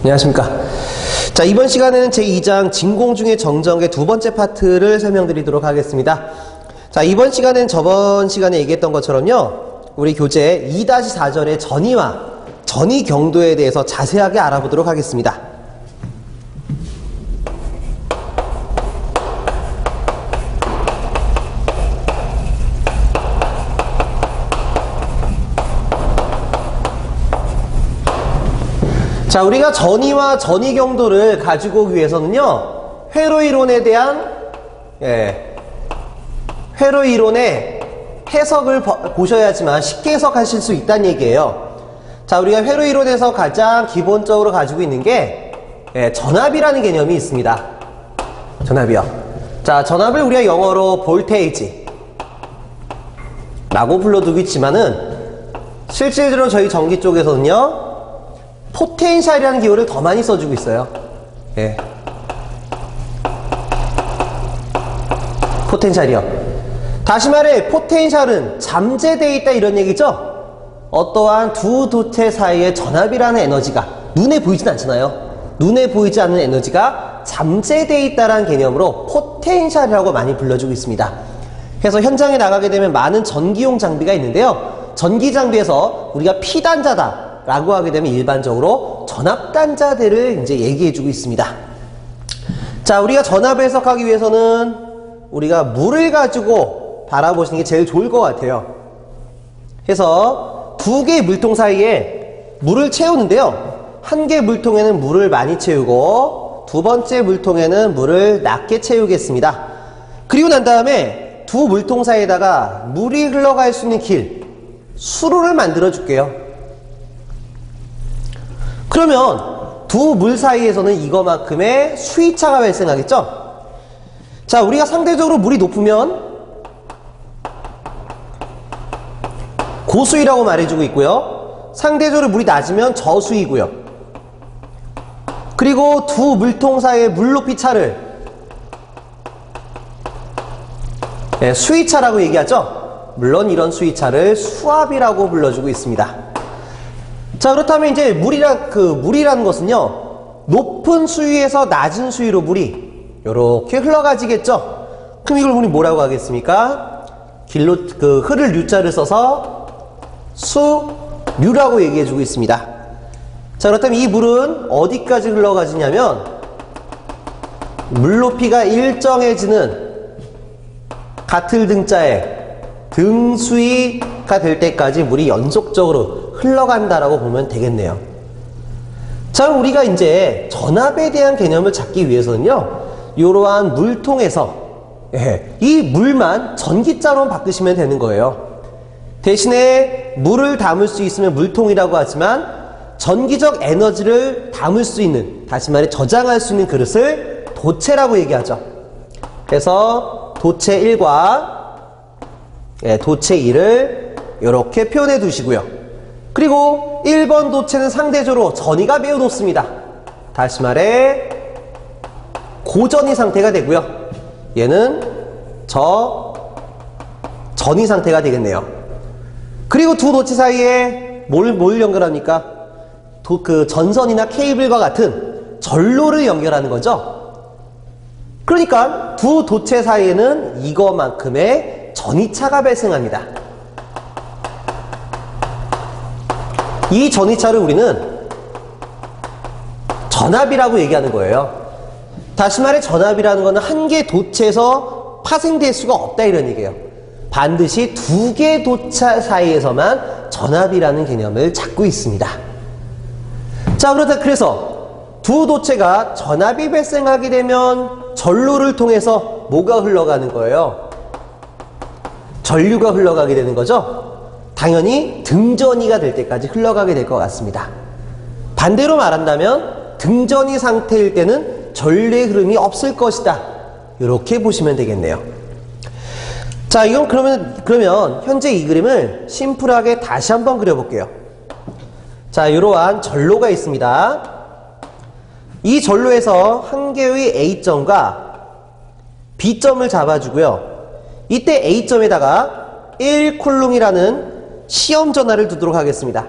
안녕하십니까. 자, 이번 시간에는 제2장 진공 중의 정정의 두 번째 파트를 설명드리도록 하겠습니다. 자, 이번 시간엔 저번 시간에 얘기했던 것처럼요. 우리 교재 2-4절의 전이와 전이 경도에 대해서 자세하게 알아보도록 하겠습니다. 자, 우리가 전이와 전이 경도를 가지고 오기 위해서는요, 회로 이론에 대한, 예, 회로 이론의 해석을 버- 보셔야지만 쉽게 해석하실 수 있다는 얘기예요. 자, 우리가 회로 이론에서 가장 기본적으로 가지고 있는 게, 예, 전압이라는 개념이 있습니다. 전압이요. 자, 전압을 우리가 영어로 볼테이지, 라고 불러두고 있지만은, 실질적으로 저희 전기 쪽에서는요, 포텐셜이라는 기호를 더 많이 써주고 있어요. 예. 포텐셜이요. 다시 말해, 포텐셜은 잠재되어 있다 이런 얘기죠? 어떠한 두 도체 사이의 전압이라는 에너지가 눈에 보이진 않잖아요. 눈에 보이지 않는 에너지가 잠재되어 있다는 개념으로 포텐셜이라고 많이 불러주고 있습니다. 그래서 현장에 나가게 되면 많은 전기용 장비가 있는데요. 전기 장비에서 우리가 피단자다. 라고 하게 되면 일반적으로 전압단자들을 이제 얘기해주고 있습니다. 자, 우리가 전압을 해석하기 위해서는 우리가 물을 가지고 바라보시는 게 제일 좋을 것 같아요. 그래서 두 개의 물통 사이에 물을 채우는데요. 한 개 물통에는 물을 많이 채우고 두 번째 물통에는 물을 낮게 채우겠습니다. 그리고 난 다음에 두 물통 사이에다가 물이 흘러갈 수 있는 길, 수로를 만들어 줄게요. 그러면 두 물 사이에서는 이거만큼의 수위차가 발생하겠죠? 자, 우리가 상대적으로 물이 높으면 고수위라고 말해주고 있고요. 상대적으로 물이 낮으면 저수위고요. 그리고 두 물통 사이의 물 높이 차를 네, 수위차라고 얘기하죠. 물론 이런 수위차를 수압이라고 불러주고 있습니다. 자 그렇다면 이제 물이라 그 물이라는 것은요 높은 수위에서 낮은 수위로 물이 이렇게 흘러가지겠죠. 그럼 이걸 우리 뭐라고 하겠습니까? 길로 그 흐를 유자를 써서 수류라고 얘기해 주고 있습니다. 자 그렇다면 이 물은 어디까지 흘러가지냐면 물 높이가 일정해지는 가틀 등자의 등수위가 될 때까지 물이 연속적으로 흘러간다라고 보면 되겠네요. 자, 우리가 이제 전압에 대한 개념을 잡기 위해서는요, 이러한 물통에서 예, 이 물만 전기자로 바꾸시면 되는 거예요. 대신에 물을 담을 수 있으면 물통이라고 하지만 전기적 에너지를 담을 수 있는, 다시 말해 저장할 수 있는 그릇을 도체라고 얘기하죠. 그래서 도체 1과 예, 도체 2를 이렇게 표현해 두시고요. 그리고 1번 도체는 상대적으로 전이가 매우 높습니다. 다시 말해 고전이 상태가 되고요. 얘는 저 전이 상태가 되겠네요. 그리고 두 도체 사이에 뭘, 뭘 연결합니까? 도, 그 전선이나 케이블과 같은 전로를 연결하는 거죠. 그러니까 두 도체 사이에는 이거만큼의 전이차가 발생합니다. 이 전이차를 우리는 전압이라고 얘기하는 거예요. 다시 말해 전압이라는 것은 한개 도체에서 파생될 수가 없다 이런 얘기예요. 반드시 두 개 도체 사이에서만 전압이라는 개념을 잡고 있습니다. 자, 그렇다 그래서 두 도체가 전압이 발생하게 되면 전로를 통해서 뭐가 흘러가는 거예요? 전류가 흘러가게 되는 거죠? 당연히 등전이가 될 때까지 흘러가게 될 것 같습니다. 반대로 말한다면 등전이 상태일 때는 전류의 흐름이 없을 것이다. 이렇게 보시면 되겠네요. 자, 이건 그러면, 그러면 현재 이 그림을 심플하게 다시 한번 그려볼게요. 자, 이러한 전로가 있습니다. 이 전로에서 한 개의 A점과 B점을 잡아주고요. 이때 A점에다가 1쿨룸이라는 시험 전화를 두도록 하겠습니다.